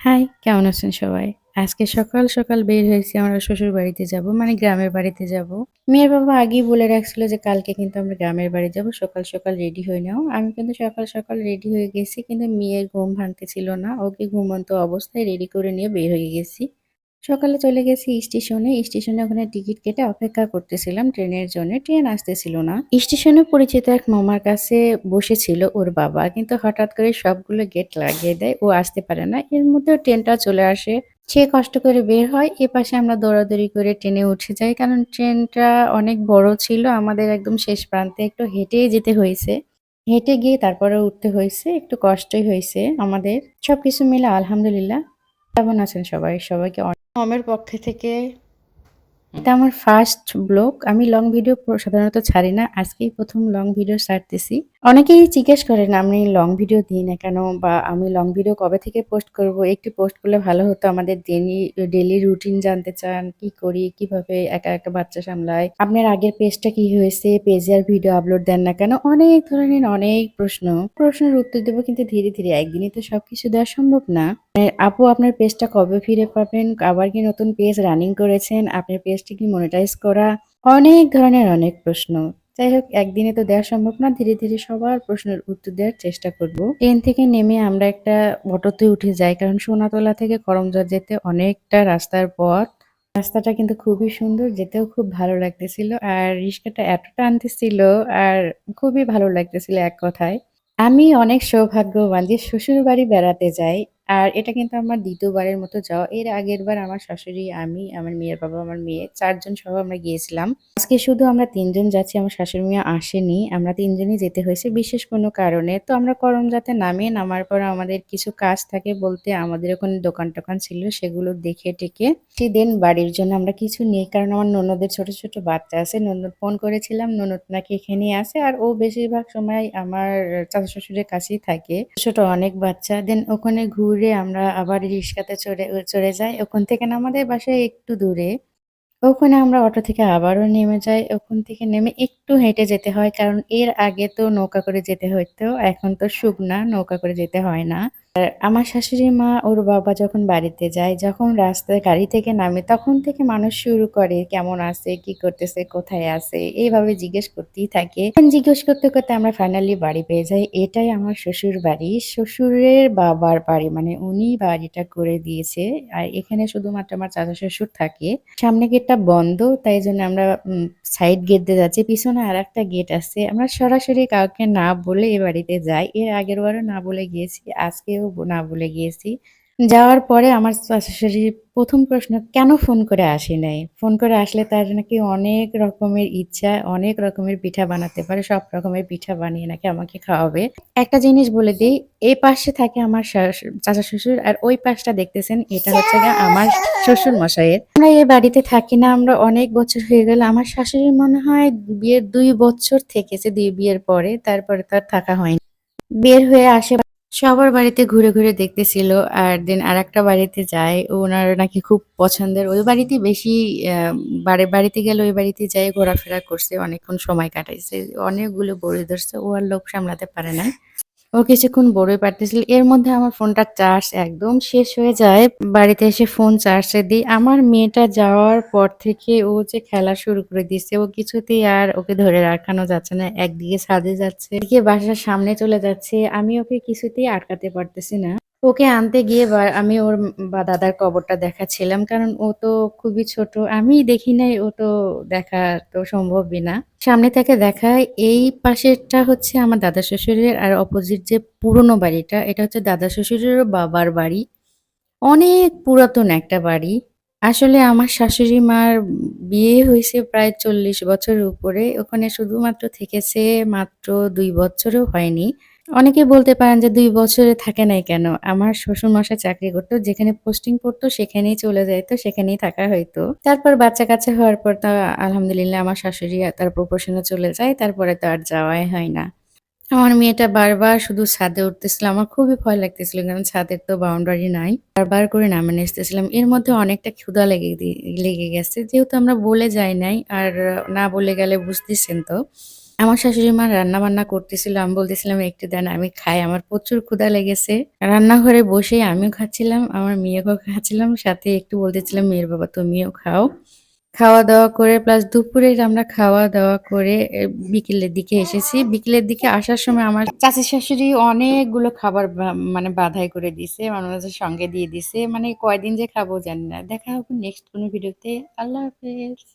High, কেমন আছেন সবাই? আজকে সকাল, সকাল বের হয়েছি আমরা শ্বশুর বাড়িতে যাব, মানে গ্রামের বাড়িতে যাব। মেয়ের বাবা আগেই বলে রাখছিল যে কালকে কিন্তু আমরা গ্রামের বাড়ি যাব। সকাল, সকাল রেডি হয়ে নাও। আমি কিন্তু সকাল, সকাল রেডি হয়ে গেছি কিন্তু মেয়ের ঘুম ভাঙতে ছিল না। ওকে ঘুমন্ত অবস্থায় রেডি করে নিয়ে বের হয়ে গেছি। সকালে চলে গেছি স্টেশনে। স্টেশনে ওখানে টিকিট কেটে অপেক্ষা করতেছিলাম ট্রেনের জন্য। ট্রেন আসতেছিল না। স্টেশনে পরিচিত এক মামার কাছে বসেছিল ওর বাবা। কিন্তু হঠাৎ করে সবগুলো গেট লাগিয়ে দেয়। ও আসতে পারে না। এর মধ্যেও ট্রেনটা চলে আসে। সে কষ্ট করে বের হয়। এপাশে আমরা দৌড়াদৌড়ি করে ট্রেনে উঠে যাই। কারণ ট্রেনটা অনেক বড় ছিল। আমাদের একদম শেষ প্রান্তে একটু হেঁটেই যেতে হয়েছে। হেঁটে গিয়ে তারপরে উঠতে হয়েছে। একটু কষ্টই হয়েছে আমাদের। সবকিছু মিলে আলহামদুলিল্লাহ। কেমন আছেন সবাই? সবাইকে মমের পক্ষে থেকে এটা আমার ফার্স্ট ব্লগ। আমি লং ভিডিও সাধারণত ছাড়ি না। আজকেই প্রথম লং ভিডিও ছাড়তেছি। অনেকেই জিজ্ঞেস করেন আমি লং ভিডিও দিই না কেন? বা আমি লং ভিডিও কবে থেকে পোস্ট করব? একটু পোস্ট করলে ভালো হতো। আমাদের ডেলি ডেলি রুটিন জানতে চান, কি করি, কীভাবে একা, একা বাচ্চা সামলাই। আপনার আগের পেজটা কি হয়েছে? পেজে আর ভিডিও আপলোড দেন না কেন? অনেক ধরনের অনেক প্রশ্ন। প্রশ্নের উত্তর দেবো কিন্তু ধীরে, ধীরে। একদিনে তো সবকিছু দেওয়া সম্ভব না। আপু আপনার পেজটা কবে ফিরে পাবেন? আবার কি নতুন পেজ রানিং করেছেন? আপনার পেজটি কি মনিটাইজ করা? অনেক ধরনের অনেক প্রশ্ন। যাই হোক একদিনে তো দেওয়া সম্ভব না। ধীরে, ধীরে সবার প্রশ্নের উত্তর দেওয়ার চেষ্টা করব। ট্রেন থেকে নেমে আমরা একটা অটোতে উঠে যাই। কারণ সোনাতলা থেকে করমজোর যেতে অনেকটা রাস্তার পথ। রাস্তাটা কিন্তু খুবই সুন্দর। যেতেও খুব ভালো লাগতেছিল। আর রিস্কাটা এত টানতেছিল আর খুবই ভালো লাগতেছিল এক কথায়। আমি অনেক সৌভাগ্যবান যে শ্বশুরবাড়ি বেড়াতে যাই। আর এটা কিন্তু আমার দ্বিতীয়বারের মতো যাওয়া। এর আগেরবার আমার শাশুড়ি, আমি, আমার মেয়ের বাবা, আমার মেয়ে চারজন সহ আমরা গিয়েছিলাম। আজকে শুধু আমরা তিনজন যাচ্ছি। আমার শাশুড়ি মিয়া আসেনি। আমরা তিনজনই যেতে হয়েছে বিশেষ কোনো কারণে। তো আমরা করমজাতে নামি। নামার পর আমাদের কিছু কাজ থাকে বলতে আমাদের ওখানে দোকান-টোকান ছিল সেগুলো দেখে টেকে দেন বাড়ির জন্য আমরা কিছু নেই। কারণ আমার ননদের ছোট, ছোট বাচ্চা আছে। ননদ ফোন করেছিলাম। ননদ নাকি এখানেই আছে। আর ও বেশিরভাগ সময় আমার চাচা শ্বশুরের কাছেই থাকে। ছোট অনেক বাচ্চা। দেন ওখানে ঘুরে আমরা আবার রিক্সাতে চড়ে চড়ে যাই। ওখান থেকে না আমাদের বাসায় একটু দূরে। ওখানে আমরা অটো থেকে আবারও নেমে যাই। ওখান থেকে নেমে একটু হেঁটে যেতে হয়। কারণ এর আগে তো নৌকা করে যেতে হইতো। এখন তো শুকনা, নৌকা করে যেতে হয় না। আর আমার শাশুড়ি মা ওর বাবা যখন বাড়িতে যায়, যখন রাস্তায় গাড়ি থেকে নামে তখন থেকে মানুষ শুরু করে কেমন আছে, কি করতেছে, কোথায় আছে এইভাবে জিজ্ঞেস করতেই থাকে। জিজ্ঞেস করতে, করতে আমরা ফাইনালি বাড়ি পেয়ে যাই। এটাই আমার শ্বশুর বাড়ি। শ্বশুরের বাবার বাড়ি মানে উনি বাড়িটা করে দিয়েছে। আর এখানে শুধুমাত্র আমার চাচা শ্বশুর থাকে। সামনে গেটটা বন্ধ তাই জন্য আমরা সাইড গেট দিয়ে যাচ্ছি। পিছনে আর একটা গেট আছে। আমরা সরাসরি কাউকে না বলে এ বাড়িতে যাই। এর আগের বারও না বলে গিয়েছি। আজকেও না বলে গিয়েছি। যাওয়ার পরে আমার শাশুড়ির ১ম প্রশ্ন, "কেন ফোন করে আসি নাই?" ফোন করে আসলে তার নাকি অনেক রকমের ইচ্ছা, অনেক রকমের পিঠা বানাতে পারে। সব রকমের পিঠা বানিয়ে নাকি আমাকে খাওয়াবে। একটা জিনিস বলে দিই এই পাশে থাকে আমার চাচা শ্বশুর আর ওই পাশটা দেখতেছেন এটা হচ্ছে গিয়ে আমার শ্বশুর মশাইয়ের। আমরা এই বাড়িতে থাকি না, আমরা অনেক বছর হয়ে গেল। আমার শাশুড়ি মনে হয় বিয়ের দুই বছর থেকেছে, দুই বিয়ের পরে। তারপরে তো আর থাকা হয়নি। বের হয়ে আসে সবার বাড়িতে ঘুরে, ঘুরে দেখতেছিল। আর দেন আর একটা বাড়িতে যায়। ওনার নাকি খুব পছন্দের। ওই বাড়িতে বেশি বাড়ি বাড়িতে গেলে ওই বাড়িতে যায় ঘোরাফেরা করছে। অনেকক্ষণ সময় কাটাইছে। অনেকগুলো বড়ি ধরছে। ও আর লোক সামলাতে পারে নাই। ও কিছুক্ষণ বড়ই পারতেছিল এর মধ্যে আমার ফোনটা চার্জ একদম শেষ হয়ে যায়। বাড়িতে এসে ফোন চার্জে দিই। আমার মেয়েটা যাওয়ার পর থেকে ও যে খেলা শুরু করে দিচ্ছে ও কিছুতেই আর ওকে ধরে রাখানো যাচ্ছে না। একদিকে ছাদে যাচ্ছে, এদিকে বাসার সামনে চলে যাচ্ছে। আমি ওকে কিছুতেই আটকাতে পারতেছি না। ওকে আনতে গিয়ে আমি ওর বা, দাদার কবরটা দেখাচ্ছিলাম। কারণ ও তো খুবই ছোট। আমি দেখি নাই ও তো দেখা তো সম্ভবই না। সামনে থেকে দেখায়, এই পাশেরটা হচ্ছে আমার দাদা শ্বশুরের আর অপোজিট যে পুরনো বাড়িটা, এটা হচ্ছে দাদা শ্বশুরেরও বাবার বাড়ি। অনেক পুরাতন একটা বাড়ি। আসলে আমার শাশুড়ি মার বিয়ে হয়েছে প্রায় ৪০ বছরের উপরে। ওখানে শুধুমাত্র থেকেছে মাত্র দুই বছরও হয়নি। অনেকে বলতে পারেন যে দুই বছরে থাকে নাই কেন? আমার শ্বশুরমশাই চাকরি করতো যেখানে পোস্টিং পড়তো সেখানেই চলে যাইত, সেখানেই থাকা হইতো। তারপর বাচ্চা-কাচ্চা হওয়ার পর তো আলহামদুলিল্লাহ আমার শাশুড়ি তার প্রপোশনে চলে যায়। তারপরে তো আর যাওয়াই হয় না। আমার মেয়েটা বারবার শুধু ছাদে উঠতেছিল। আমার খুবই ভয় লাগতেছিল। কারণ ছাদের তো বাউন্ডারি নাই। বারবার করে নামিয়ে নিয়ে আসতেছিলাম। এর মধ্যে অনেকটা ক্ষুধা লেগে লেগে গেছে। যেহেতু আমরা বলে যাই নাই আর না বলে গেলে বুঝতেছেন তো। আমার শাশুড়ি মা রান্না-বান্না করতেছিল। আমি বলতেছিলাম, "একটু দেন আমি খাই। আমার প্রচুর ক্ষুধা লেগেছে।" রান্নাঘরে বসেই আমিও খাচ্ছিলাম, আমার মেয়েকেও খাচ্ছিলাম সাথে একটু বলতেছিলাম, "মেয়ের বাবা তুমিও খাও।" খাওয়া-দাওয়া করে প্লাস দুপুরের আমরা খাওয়া-দাওয়া করে বিকেলের দিকে এসেছি। বিকেলের দিকে আসার সময় আমার চাচী শাশুড়ি অনেকগুলো খাবার মানে বাধাই করে দিছে। মানুষের সঙ্গে দিয়ে দিছে। মানে কয়দিন যে খাব জানি না। দেখা হবে নেক্সট কোনো ভিডিওতে। আল্লাহ হাফেজ।